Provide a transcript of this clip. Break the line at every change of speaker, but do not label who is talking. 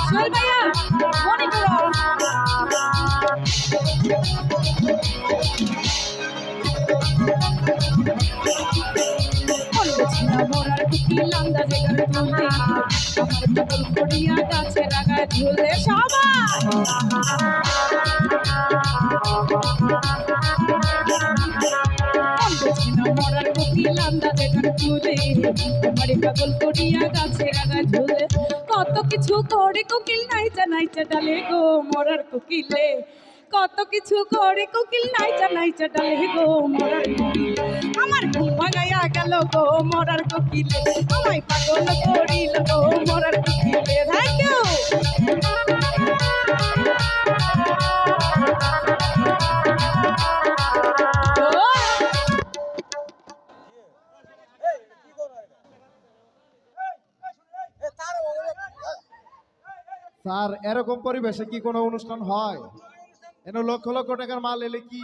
সোহেল ভাইয়া অন। বলেছিলাম মোরার কুকিল আন্দাজে গান তুলতে আমার কেবল করিয়া গাছের আগায় ঝুলে বলেছিলাম মোরার আন্দাজে গান তুলে আমার পাগল করিয়া গাছের আগায় ঝুলে কত কিছু করে কোকিল নাইচা নাইচা ডালে গো মরার কোকিলে কত কিছু করে কোকিল নাইচা নাইচা ডালে গো মরার কোকিল আমার ঘুম ভাঙাইয়া গেল গো, মরার কোকিলে। আমায় পাগল করিল গো, মরার কোকিলে।
স্যার এরকম পরিবেশে কি কোনো অনুষ্ঠান হয়? এনে লক্ষ লক্ষ টাকার মাল এলে কি